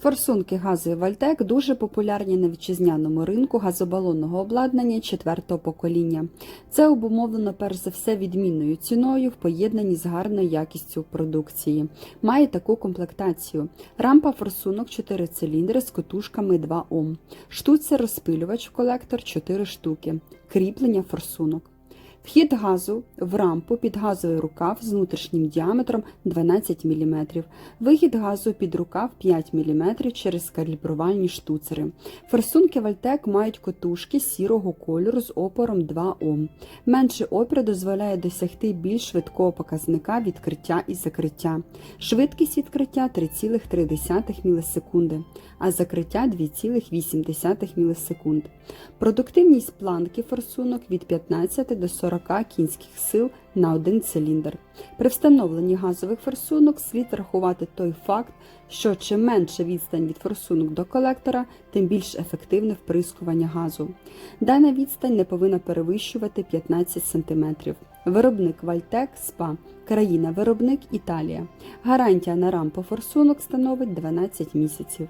Форсунки газові Вальтек дуже популярні на вітчизняному ринку газобалонного обладнання четвертого покоління. Це обумовлено перш за все відмінною ціною в поєднанні з гарною якістю продукції. Має таку комплектацію: рампа форсунок 4 циліндри з котушками 2 Ом, штуцер розпилювач в колектор 4 штуки, кріплення форсунок. Вхід газу в рампу під газовий рукав з внутрішнім діаметром 12 мм, вихід газу під рукав 5 мм через калібрувальні штуцери. Форсунки Вальтек мають котушки сірого кольору з опором 2 Ом. Менший опір дозволяє досягти більш швидкого показника відкриття і закриття. Швидкість відкриття 3,3 мілісекунди, а закриття 2,8 мілісекунд. Продуктивність планки форсунок від 15 до 40 кінських сил на один циліндр. При встановленні газових форсунок слід рахувати той факт, що чим менша відстань від форсунок до колектора, тим більш ефективне вприскування газу. Дана відстань не повинна перевищувати 15 см. Виробник Вальтек СПА, країна-виробник Італія. Гарантія на рампу форсунок становить 12 місяців.